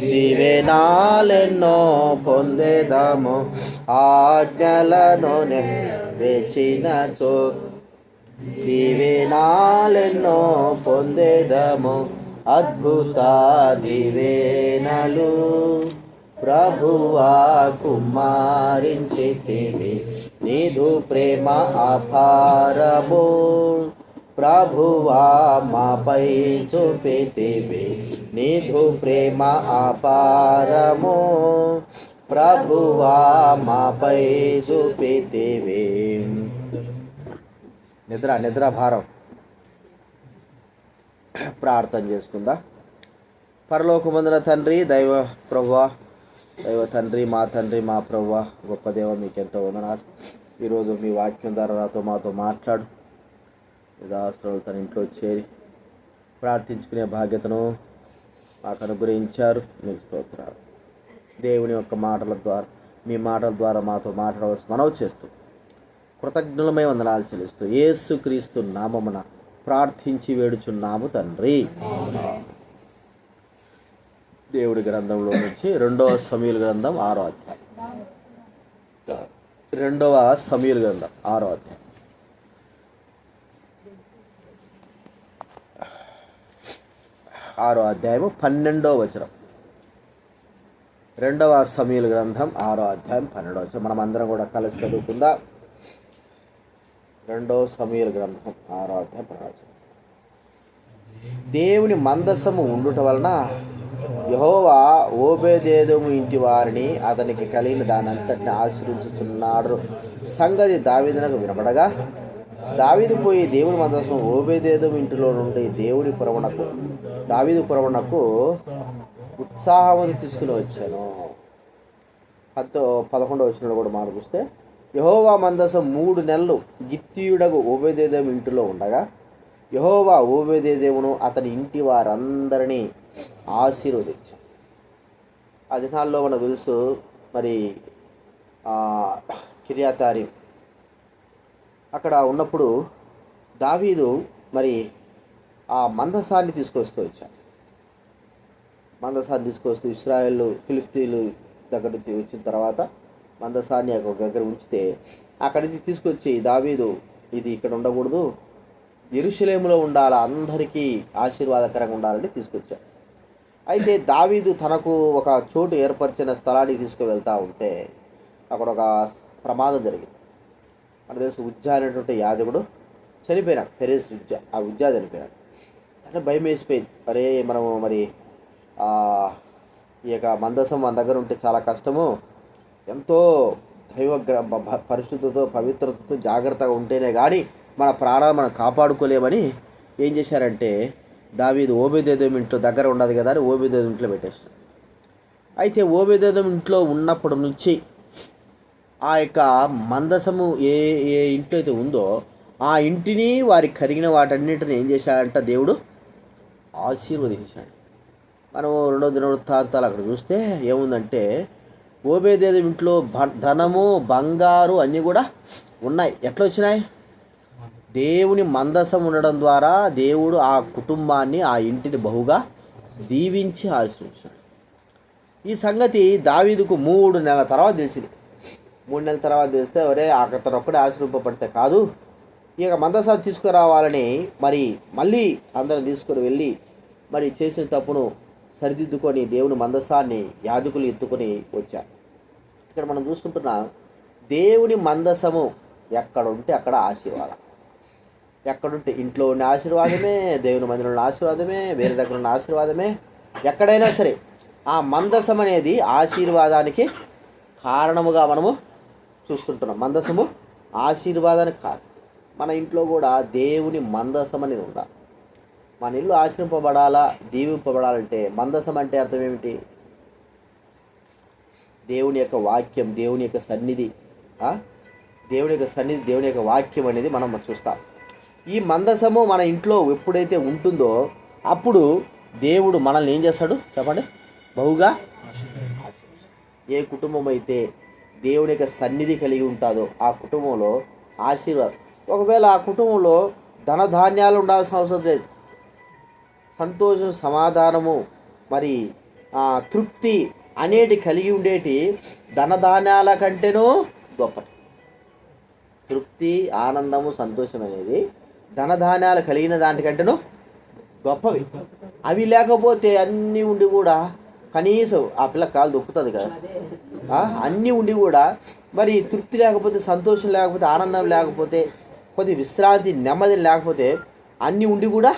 దివెనాలెన్నో పొందేదాము ఆజ్ఞలను నెరవేర్చినచో. దివెనాలెన్నో పొందేదము అద్భుత దివేనలు ప్రభువా కుమారించితివి నీదు ప్రేమ అపారము. ప్రభువా మాపై చూపితివి నీదు ప్రేమ అపారము. ప్రభువా మాపై చూపితివి. నిద్ర నిద్ర భారం. ప్రార్థన చేసుకుందా? పరలోకమందున తండ్రి దైవ ప్రవ్వా దైవ తండ్రి మా తండ్రి మా ప్రవ్వా గొప్ప దేవ మీకు ఎంతో వందనాలు. ఈరోజు మీ వాక్యం ద్వారా నాతో మాతో మాట్లాడు. మీ తన ఇంట్లో చేరి ప్రార్థించుకునే బాధ్యతను మాకు అనుగ్రహించారు. మీకు స్తోత్రాలు. దేవుని యొక్క మాటల ద్వారా మీ మాటల ద్వారా మాతో మాట్లాడవలసి మనవి చేస్తూ కృతజ్ఞులమై వందనాలు చెల్లిస్తూ యేసుక్రీస్తు నామమున ప్రార్థించి వేడుచున్నాము తండ్రి. దేవుడి గ్రంథంలో నుంచి రెండవ సమీల గ్రంథం ఆరో అధ్యాయం. రెండవ సమీల గ్రంథం ఆరో అధ్యాయం. ఆరో అధ్యాయము పన్నెండో వచనం. రెండవ సమీల గ్రంథం ఆరో అధ్యాయం పన్నెండో వచనం. మనం అందరం కూడా కలిసి చదువుకుందాం. రెండవ సమీల గ్రంథం ఆరో అధ్యాయం పన్నెండో వచనం. దేవుని మందసము ఉండుట వలన యహోవా ఓబేదేదము ఇంటి వారిని అతనికి కలిగిన దాని అంతటిని ఆశ్రయించుతున్నాడు సంగతి దావిదనకు వినబడగా దావీదు పోయి దేవుని మందసం ఓబేదేదం ఇంటిలో నుండి దేవుడి పురవణకు దావీదు పురవణకు ఉత్సాహం తీసుకుని వచ్చాను. పద్దో పదకొండవ వచ్చిన కూడా మాట చూస్తే యహోవా మందసం మూడు నెలలు గిత్తియుడగు ఓబేదేదం ఇంటిలో ఉండగా యహోవా ఓబేదేదేవును అతని ఇంటి వారందరినీ ఆశీర్వదించాడు ఆ దినాల్లో మనకు తెలుసు మరి కిర్యాతారి అక్కడ ఉన్నప్పుడు దావీదు మరి ఆ మందసాన్ని తీసుకొస్తూ వచ్చాడు. మందసాన్ని తీసుకొస్తూ ఇస్రాయల్ ఫిలిస్తీన్లు దగ్గర నుంచి వచ్చిన తర్వాత మందసాన్ని ఒక దగ్గర ఉంచితే అక్కడి నుంచి తీసుకొచ్చి దావీదు ఇది ఇక్కడ ఉండకూడదు. ఎరుశలేములో ఉండాల. అందరికీ ఆశీర్వాదకరంగా ఉండాలని తీసుకొచ్చాడు. అయితే దావీదు తనకు ఒక చోటు ఏర్పరిచిన స్థలానికి తీసుకువెళ్తూ ఉంటే అక్కడ ఒక ప్రమాదం జరిగింది. మన తెలుసు ఉజ్జా అనేటువంటి యాజకుడు చనిపోయినాడు పెరేస్ ఉజ్జా ఆ ఉజ్జా చనిపోయినాడు. అంటే భయం వేసిపోయింది. అరే మనము మరి ఈ యొక్క మందసం మన దగ్గర ఉంటే చాలా కష్టము. ఎంతో దైవ పరిశుద్ధతో పవిత్రతతో జాగ్రత్తగా ఉంటేనే కానీ మన ప్రాణాలు మనం కాపాడుకోలేమని ఏం చేశారంటే దావీది ఓబేదేదం ఇంట్లో దగ్గర ఉండదు కదా అని ఓబేదేదం ఇంట్లో పెట్టేస్తారు అయితే ఓబేదేదం ఇంట్లో ఉన్నప్పటి నుంచి ఆ యొక్క మందసము ఏ ఏ ఇంట్లో అయితే ఉందో ఆ ఇంటిని వారికి కరిగిన వాటన్నిటిని ఏం చేశాడంట దేవుడు? ఆశీర్వదించాడు మనం రెండో దినవృత్తాంతాలు అక్కడ చూస్తే ఏముందంటే ఓబేదేదం ఇంట్లో ధనము బంగారు అన్నీ కూడా ఉన్నాయి. ఎట్లా వచ్చినాయి దేవుని మందసం ఉండడం ద్వారా దేవుడు ఆ కుటుంబాన్ని ఆ ఇంటిని బహుగా దీవించి ఆశీర్వించాడు ఈ సంగతి దావీదుకు మూడు నెలల తర్వాత తెలిసింది. మూడు నెలల తర్వాత తెలిస్తే ఒరే అతను ఒక్కడే ఆశ్రయింపబడితే కాదు. ఇక మందసాన్ని తీసుకురావాలని మరి మళ్ళీ అందరం తీసుకుని వెళ్ళి మరి చేసిన తప్పును సరిదిద్దుకొని దేవుని మందసాన్ని యాజకులు ఎత్తుకొని వచ్చారు ఇక్కడ మనం చూసుకుంటున్నాం దేవుని మందసము ఎక్కడ ఉంటే అక్కడ ఆశీర్వాదం. ఎక్కడుంటే ఇంట్లో ఉన్న ఆశీర్వాదమే దేవుని మందిరం ఉన్న ఆశీర్వాదమే వేరే దగ్గర ఉన్న ఆశీర్వాదమే ఎక్కడైనా సరే ఆ మందసం అనేది ఆశీర్వాదానికి కారణముగా మనము చూస్తుంటున్నాం. మందసము ఆశీర్వాదానికి కాదు. మన ఇంట్లో కూడా దేవుని మందసం అనేది ఉండాలి. మన ఇల్లు ఆశ్రయింపబడాలా దీవింపబడాలంటే మందసం అంటే అర్థం ఏమిటి? దేవుని యొక్క వాక్యం దేవుని యొక్క సన్నిధి దేవుని యొక్క సన్నిధి దేవుని యొక్క వాక్యం అనేది మనం చూస్తాం. ఈ మందసము మన ఇంట్లో ఎప్పుడైతే ఉంటుందో అప్పుడు దేవుడు మనల్ని ఏం చేస్తాడు? చెప్పండి. బహుగా? ఏ కుటుంబం అయితే దేవుని యొక్క సన్నిధి కలిగి ఉంటుందో ఆ కుటుంబంలో ఆశీర్వాదం. ఒకవేళ ఆ కుటుంబంలో ధనధాన్యాలు ఉండాల్సిన అవసరం లేదు. సంతోషం సమాధానము మరి తృప్తి అనేటి కలిగి ఉండేటి ధనధాన్యాల కంటేనూ గొప్పటి తృప్తి ఆనందము సంతోషం అనేది ధనధాన్యాలు కలిగిన దానికంటేనూ గొప్పవి. అవి లేకపోతే అన్నీ ఉండి కూడా కనీసం ఆ పిల్ల కాలు దొక్కుతుంది కదా. అన్నీ ఉండి కూడా మరి తృప్తి లేకపోతే సంతోషం లేకపోతే ఆనందం లేకపోతే కొద్ది విశ్రాంతి నెమ్మది లేకపోతే అన్నీ ఉండి కూడా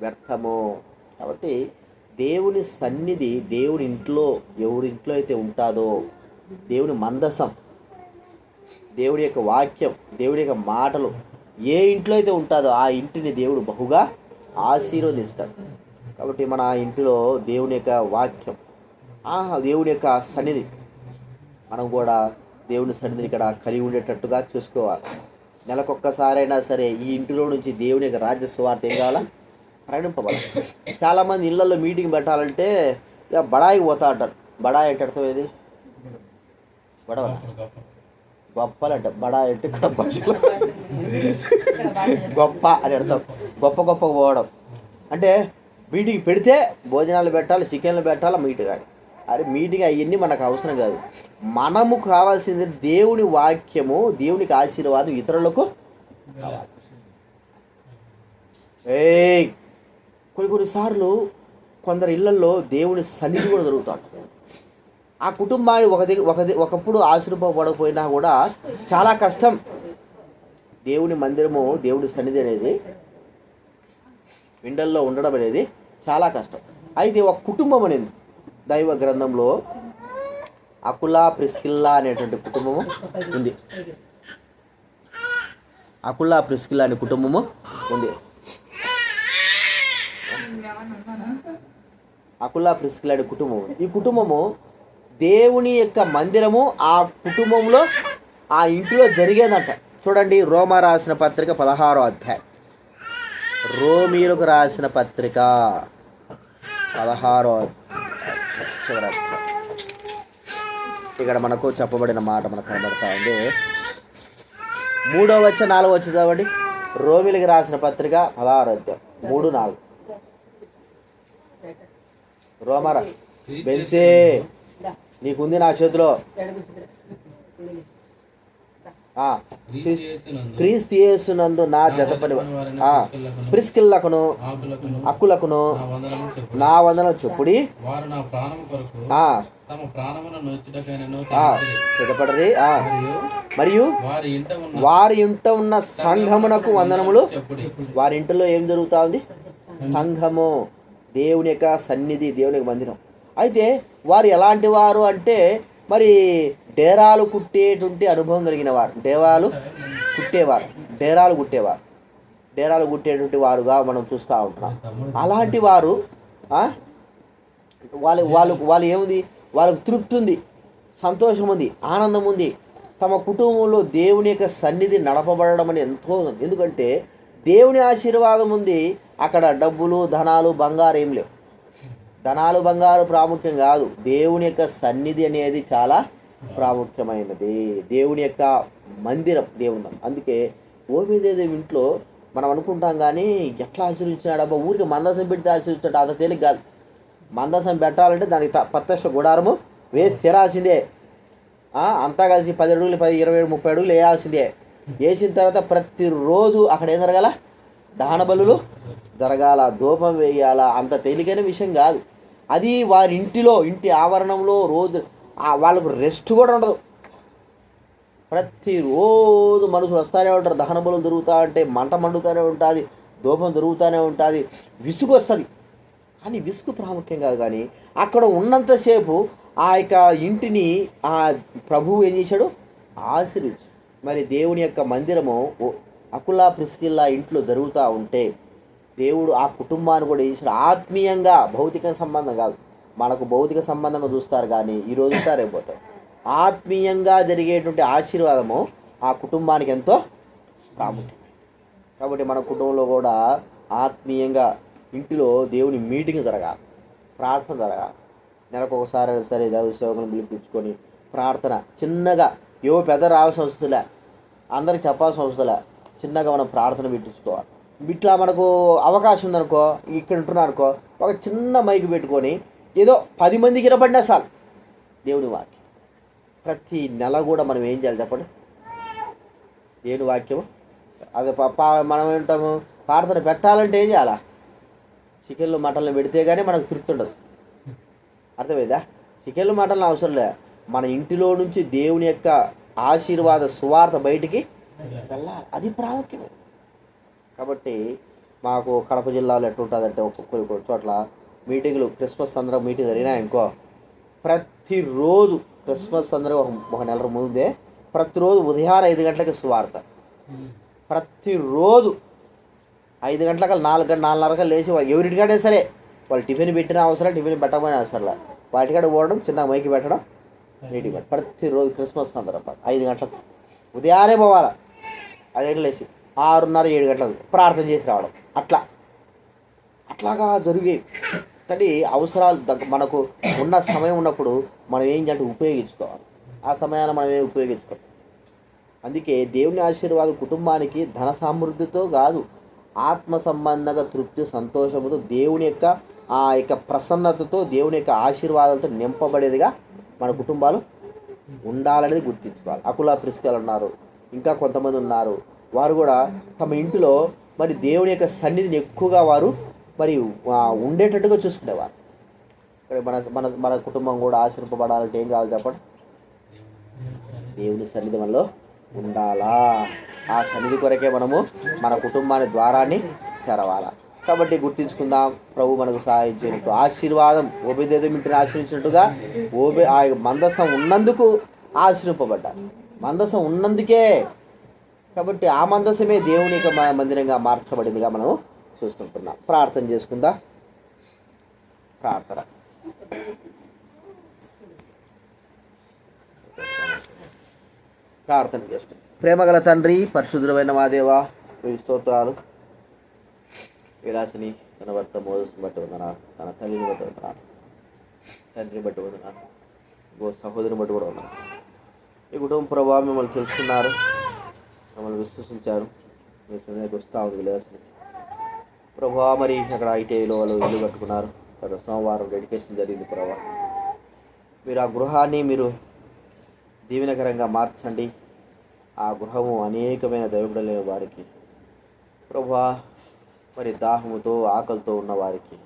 వ్యర్థము. కాబట్టి దేవుని సన్నిధి దేవుని ఇంట్లో ఎవరి ఇంట్లో అయితే ఉంటుందో దేవుని మందసం దేవుడి యొక్క వాక్యం దేవుడి యొక్క మాటలు ఏ ఇంట్లో అయితే ఉంటుందో ఆ ఇంటిని దేవుడు బహుగా ఆశీర్వదిస్తాడు. కాబట్టి మన ఇంటిలో దేవుని యొక్క వాక్యం ఆ దేవుడి యొక్క సన్నిధి మనం కూడా దేవుని సన్నిధిని ఇక్కడ కలిగి ఉండేటట్టుగా చూసుకోవాలి. నెలకొక్కసారైనా సరే ఈ ఇంటిలో నుంచి దేవుని యొక్క రాజ్య సువార్త ఏం కావాలా? ప్రయాణింపబడాలి చాలామంది ఇళ్ళల్లో మీటింగ్ పెట్టాలంటే ఇక బడాయికి పోతా అంటారు. బడాయి అంటే అర్థం ఏది? గొడవ. గొప్పలు బడాయి బడా అంటే ఇక్కడ గొప్ప అని అర్థం. గొప్ప గొప్ప పోవడం. అంటే మీటింగ్ పెడితే భోజనాలు పెట్టాలి చికెన్లు పెట్టాలి మీట్ కానీ. అరే మీటింగ్ అవన్నీ మనకు అవసరం కాదు. మనము కావాల్సింది దేవుని వాక్యము దేవునికి ఆశీర్వాదం ఇతరులకు ఏ కొన్ని కొన్నిసార్లు కొందరు ఇళ్ళలో దేవుని సన్నిధి కూడా జరుగుతాడు ఆ కుటుంబాన్ని ఒక దగ్గర ఒక ఒకప్పుడు ఆశీర్వపడకపోయినా కూడా చాలా కష్టం. దేవుని మందిరము దేవుడి సన్నిధి అనేది విండల్లో ఉండడం అనేది చాలా కష్టం. అయితే ఒక కుటుంబం అనేది దైవ గ్రంథంలో అకులా ప్రిస్కిల్లా అనేటువంటి కుటుంబము ఉంది. అకులా ప్రిస్కిల్లా అనే కుటుంబము ఉంది. అకులా ప్రిస్కిల్లా అనే కుటుంబం ఈ కుటుంబము దేవుని యొక్క మందిరము ఆ కుటుంబంలో ఆ ఇంటిలో జరిగేదంట. చూడండి రోమా రాసిన పత్రిక పదహారో అధ్యాయం. రోమీలకు రాసిన పత్రిక పదహారో ఇక్కడ మనకు చెప్పబడిన మాట మనకు కనబడతా ఉంది. మూడో వచ్చే నాలుగో వచ్చి చదవండి. రోమిలికి రాసిన పత్రిక పదహారు అధ్యాయం మూడు నాలుగు. రోమరా బెన్సే నీకుంది నా చేతిలో. క్రీస్తు యేసునందు నా జత పని ఆ, ప్రిస్కిల్లకును అక్కులకును నా వందనం చెప్పుడి. సిద్ధపడరి. మరియు వారి ఇంట ఉన్న సంఘమునకు వందనములు. వారి ఇంటిలో ఏం జరుగుతా ఉంది? సంఘము. దేవుని యొక్క సన్నిధి దేవుని యొక్క మందిరం అయితే వారు ఎలాంటి వారు అంటే మరి డేరాలు కుట్టేటువంటి అనుభవం కలిగిన వారు. డేరాలు కుట్టేవారు. డేరాలు కుట్టేవారు. డేరాలు కుట్టేటువంటి వారుగా మనం చూస్తూ ఉంటాం. అలాంటి వారు వాళ్ళు వాళ్ళ వాళ్ళు వాళ్ళు ఏముంది? వాళ్ళకు తృప్తి ఉంది సంతోషం ఉంది ఆనందం ఉంది తమ కుటుంబంలో దేవుని యొక్క సన్నిధి నడపబడడం అని ఎంతో ఎందుకంటే దేవుని ఆశీర్వాదం ఉంది. అక్కడ డబ్బులు ధనాలు బంగారు ఏం లేవు. ధనాలు బంగారు ప్రాముఖ్యం కాదు. దేవుని యొక్క సన్నిధి అనేది చాలా ప్రాముఖ్యమైనది. దేవుని యొక్క మందిరం దేవుని అందుకే ఓబేదేవి ఇంట్లో మనం అనుకుంటాం కానీ ఎట్లా ఆశీర్వించినాడబ్బా ఊరికి మందసం పెడితే ఆశీర్వించాడు అంత తేలిక కాదు. మందసం పెట్టాలంటే దానికి త- గుడారము వేసి తీరాల్సిందే. అంతా కలిసి పది అడుగులు పది ఇరవై ఏడు ముప్పై అడుగులు వేయాల్సిందే. వేసిన తర్వాత ప్రతిరోజు అక్కడ ఏం జరగాల? దహన బలులు జరగాల ధూపం వేయాల. అంత తేలికైన విషయం కాదు. అది వారి ఇంటిలో ఇంటి ఆవరణంలో రోజు వాళ్ళకు రెస్ట్ కూడా ఉండదు. ప్రతిరోజు మనుషులు వస్తూనే ఉంటారు. దహన బలం జరుగుతూ ఉంటే మంట మండుతూనే ఉంటుంది ధూపం దొరుకుతూనే ఉంటుంది విసుగు వస్తుంది. కానీ విసుగు ప్రాముఖ్యం కాదు కానీ అక్కడ ఉన్నంతసేపు ఆ యొక్క ఇంటిని ఆ ప్రభువు ఏం చేశాడు? ఆశీర్వించు మరి దేవుని యొక్క మందిరము అకులా ప్రిస్కిల్లా ఇంట్లో జరుగుతూ ఉంటే దేవుడు ఆ కుటుంబాన్ని కూడా ఏం చేశాడు? ఆత్మీయంగా భౌతిక సంబంధం కాదు. మనకు భౌతిక సంబంధంగా చూస్తారు కానీ ఈ రోజు ఉంటారు ఆత్మీయంగా జరిగేటువంటి ఆశీర్వాదము ఆ కుటుంబానికి ఎంతో ప్రాముఖ్యం. కాబట్టి మన కుటుంబంలో కూడా ఆత్మీయంగా ఇంటిలో దేవుని మీటింగ్ జరగాలి. ప్రార్థన జరగాలి. నెలకు ఒకసారి అయినా సరే దైవ సేవకులను పిలిపించుకొని ప్రార్థన చిన్నగా ఏవో పెద్ద రావాల్సిన అవసరంలే అందరికి చెప్పాల్సిన అవసరంలే చిన్నగా మనం ప్రార్థన పెట్టించుకోవాలి. ఇట్లా మనకు అవకాశం ఉందనుకో ఇక్కడ ఉంటున్నారు అనుకో ఒక చిన్న మైక్ పెట్టుకొని ఏదో పది మందికి వినపడినా చాలు. దేవుని వాక్యం. ప్రతి నెల కూడా మనం ఏం చేయాలి చెప్పండి? దేవుని వాక్యము. అది పా- మనం ఏంటాము? ప్రార్థన పెట్టాలంటే ఏం చేయాలా? చికెన్లు మటన్లు పెడితే కానీ మనకు తృప్తి ఉండదు. అర్థమైందా? చికెన్లు మటన్లు అవసరం లే. మన ఇంటిలో నుంచి దేవుని యొక్క ఆశీర్వాద సువార్త బయటికి వెళ్ళాలి. అది ప్రాముఖ్యమే. కాబట్టి మాకు కడప జిల్లాలో ఎట్లుంటుందంటే ఒక్కొక్క చోట్ల మీటింగ్లు క్రిస్మస్ సందర్భం మీటింగ్ జరిగినా ఇంకో ప్రతిరోజు క్రిస్మస్ సందర్భం ఒక- నెల ముందే ప్రతిరోజు ఉదయం ఐదు గంటలకి సువార్త ప్రతిరోజు ఐదు గంటలకు నాలుగు గంట నాలుగున్నరకు లేచి వా- ఎవరింటికాడే సరే వాళ్ళు టిఫిన్ పెట్టిన అవసరం టిఫిన్ పెట్టకపోయినా అవసరం వాటికాడ పోవడం చిన్న మైకి పెట్టడం నీటి పెట్టడం. ప్రతిరోజు క్రిస్మస్ సందర్భం ఐదు గంటలకు. ఉదయాన్నే పోవాలి? ఐదు గంటలు లేచి ఆరున్నర ఏడు గంటలకు ప్రార్థన చేసి రావడం. అట్లా. అట్లాగా జరిగేవి కానీ అవసరాలు మనకు ఉన్న సమయం ఉన్నప్పుడు మనం ఏంటంటే ఉపయోగించుకోవాలి. ఆ సమయాన్ని మనం ఏమి ఉపయోగించుకోవాలి అందుకే దేవుని ఆశీర్వాదం కుటుంబానికి ధన సమృద్ధితో కాదు ఆత్మ సంబంధంగా తృప్తి సంతోషముతో దేవుని యొక్క ఆ యొక్క ప్రసన్నతతో దేవుని యొక్క ఆశీర్వాదాలతో నింపబడేదిగా మన కుటుంబాలు ఉండాలనేది గుర్తించుకోవాలి. అకుల ప్రిస్కలు ఉన్నారు ఇంకా కొంతమంది ఉన్నారు. వారు కూడా తమ ఇంటిలో మరి దేవుని యొక్క సన్నిధిని ఎక్కువగా వారు మరి ఉండేటట్టుగా చూసుకునేవారు ఇక్కడ మన మన మన కుటుంబం కూడా ఆశీర్పబడాలంటే ఏం కావాలి చెప్పండి? దేవుని సన్నిధి మనలో ఉండాలా? ఆ సన్నిధి కొరకే మనము మన కుటుంబాన్ని ద్వారాన్ని తెరవాలా. కాబట్టి గుర్తించుకుందాం ప్రభు మనకు సహాయం చేయనట్టు ఆశీర్వాదం ఓబేదేదో ఇంటిని ఆశ్రయించినట్టుగా ఓబే ఆ మందసం ఉన్నందుకు ఆశ్రయింపబడ్డారు మందసం ఉన్నందుకే. కాబట్టి ఆ మందసమే దేవుని యొక్క మందిరంగా మార్చబడిందిగా మనం చూస్తుంటున్నాం. ప్రార్థన చేసుకుందా? ప్రార్థన. ప్రార్థన చేసుకుందాం. ప్రేమగల తండ్రి పరిశుద్ధులమైన మాదేవ మీ స్తోత్రాలు. విలాసిని తన భర్త మోదస్ని బట్టి వందనా తన తల్లిని బట్టి వందనా తండ్రిని బట్టి వందనా ఇంకో సహోదరిని బట్టి కూడా వందనా ఈ కుటుంబ ప్రభావం మిమ్మల్ని తెలుసుకున్నారు. మమ్మల్ని విశ్వసించారు. మీ సందేహకు వస్తా ఉంది విలాసిని. ప్రభా మరి అక్కడ ఐటీఐలో వాళ్ళు ఇల్లు కట్టుకున్నారు. అక్కడ సోమవారం డెడికేషన్ జరిగింది ప్రభా. మీరు ఆ గృహాన్ని మీరు దీవెనకరంగా మార్చండి. ఆ గృహము అనేకమైన దైవబడలేని వారికి ప్రభా మరి దాహముతో ఆకలితో ఉన్న వారికి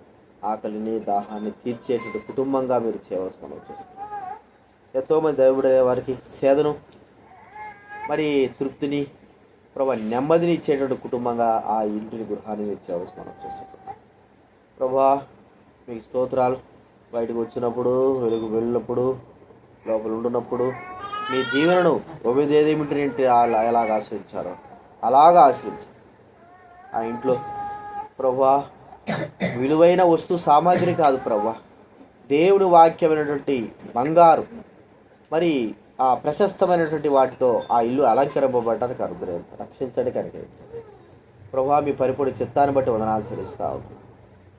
ఆకలిని దాహాన్ని తీర్చేటువంటి కుటుంబంగా మీరు చేయవలసిన మనం ఎంతోమంది దైవబడే వారికి సేదను మరి తృప్తిని ప్రభా నెమ్మదిని ఇచ్చేటువంటి కుటుంబంగా ఆ ఇంటిని గృహాన్ని ఇచ్చే అవసరం మనం చూస్తున్నాం. ప్రభా మీకు స్తోత్రాలు. బయటకు వచ్చినప్పుడు వెలుగు వెళ్ళినప్పుడు లోపల ఉండున్నప్పుడు మీ దీవెనను ఒబిదేదేమిటి అలా ఎలాగ ఆశ్రయించారో అలాగా ఆశ్రయించారు. ఆ ఇంట్లో ప్రభా విలువైన వస్తు సామాగ్రి కాదు ప్రభా. దేవుని వాక్యమైనటువంటి బంగారు మరి ఆ ప్రశస్తమైనటువంటి వాటితో ఆ ఇల్లు అలంకరింపబడటానికి అనుగ్రహం. రక్షించడానికి అనుగ్రహం. ప్రభా మీ పరిపూర్ణ చిత్తాన్ని బట్టి వందనాలు చెల్లిస్తావు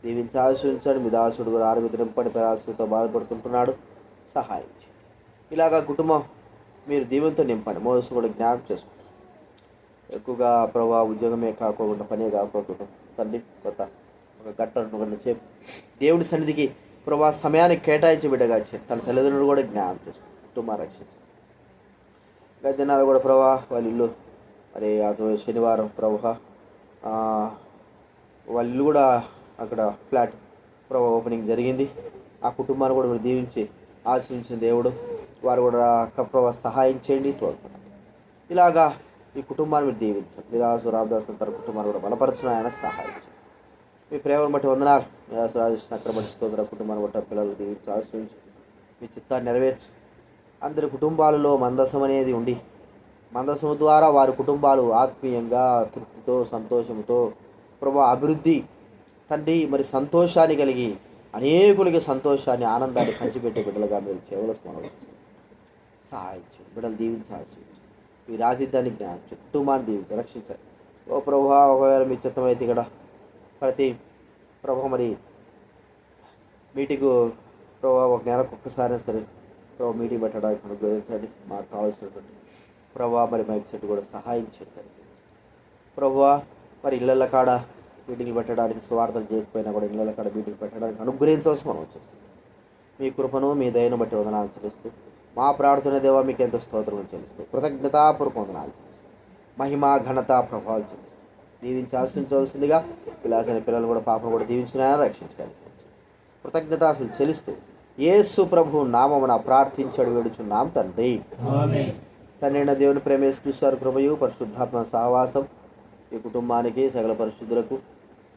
దీవించి ఆశ్రయించాడు మీ దాసుడు కూడా ఆరోగ్య నింపడి ప్రయాసంతో బాధపడుతుంటున్నాడు. సహాయం ఇలాగా కుటుంబం మీరు దీవెంతో నింపండి. మోసు కూడా జ్ఞాపకం చేసుకుంటారు. ఎక్కువగా ప్రభా ఉద్యోగమే కాకోకుండా పనే కాకోకుండా తండ్రి కొత్త ఒక గట్టను చేపి దేవుడి సన్నిధికి ప్రభా సమయాన్ని కేటాయించి బిడ్డగా చే- తన తల్లిదండ్రులు కూడా జ్ఞానం చేసుకుంటారు. కుటుంబం రక్షించారు గద్దెనాలు కూడా ప్రభా వాళ్ళ ఇల్లు. మరి అది శనివారం ప్రభా. వాళ్ళ ఇల్లు కూడా అక్కడ ఫ్లాట్ ప్రభా ఓపెనింగ్ జరిగింది. ఆ కుటుంబాన్ని కూడా మీరు దీవించి ఆశ్రయించిన దేవుడు. వారు కూడా ప్రభా సహాయం చేయండి తోడుకోండి ఇలాగా ఈ కుటుంబాన్ని మీరు దీవించండి. విదాసు రామదాస్ తన కుటుంబాన్ని కూడా బలపరచున ఆయన సహాయించండి మీ ప్రేమను బట్టి వందనాలు. విలాసు రాజేష్ అక్రమ స్తోత్ర కుటుంబాన్ని బట్టి పిల్లలు దీవించి ఆశ్రయించి మీ చిత్తాన్ని నెరవేర్చి అందరి కుటుంబాలలో మందసం అనేది ఉండి మందసము ద్వారా వారి కుటుంబాలు ఆత్మీయంగా తృప్తితో సంతోషంతో ప్రభా అభివృద్ధి తండ్రి మరి సంతోషాన్ని కలిగి అనేకులకి సంతోషాన్ని ఆనందాన్ని పంచిపెట్టే బిడ్డలుగా మీరు చేయవలసి మనం సహాయించు బిడ్డలు దీవించాల్సి మీ రాజిద్దాన్ని జ్ఞానం చుట్టూ కుటుంబాన్ని దీవించి రక్షించాలి. ఓ ప్రభు ఒకవేళ మీ చిత్తమైతే ఇక్కడ ప్రతి ప్రభు మరి మీటింగ్ ప్రభా ఒక నెలకు ఒక్కసారి సరే మీటింగ్ పెట్టడానికి అనుగ్రహించండి. మాకు కావాల్సినటువంటి ప్రభా మరి మైక్ సెట్ కూడా సహాయం చేయండి. ప్రభా మరి ఇళ్ళ కాడ మీటింగ్లు పెట్టడానికి స్వార్థలు చేయకపోయినా కూడా ఇళ్ళ కాడ మీటింగ్ పెట్టడానికి అనుగ్రహించవలసి మనం వచ్చేస్తుంది మీ కృపను మీ దయను బట్టి వందనాలు చెల్లిస్తూ మా ప్రార్థన దేవ మీకు ఎంతో స్తోత్రం చెల్లిస్తూ కృతజ్ఞతాపూర్వక వందనాలు చెల్లిస్తూ మహిమ ఘనత ప్రభావాలు చెల్లిస్తూ దీవించి ఆశ్రయించవలసిందిగా పిలాసిన పిల్లలు కూడా పాపను కూడా దీవించిన రక్షించగలిగారు కృతజ్ఞత అసలు చెల్లిస్తూ యేసు ప్రభు నామమున ప్రార్థించడు వేడుచున్నాం తండ్రి. తండ్రి దేవుని ప్రేమేశ్వరు కృపయు పరిశుద్ధాత్మ సహవాసం ఈ కుటుంబానికి సకల పరిశుద్ధులకు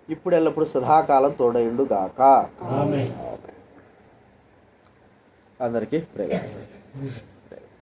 ఇప్పుడు ఎల్లప్పుడు సదాకాలం తోడయుండు గాక అందరికీ ప్రేమ.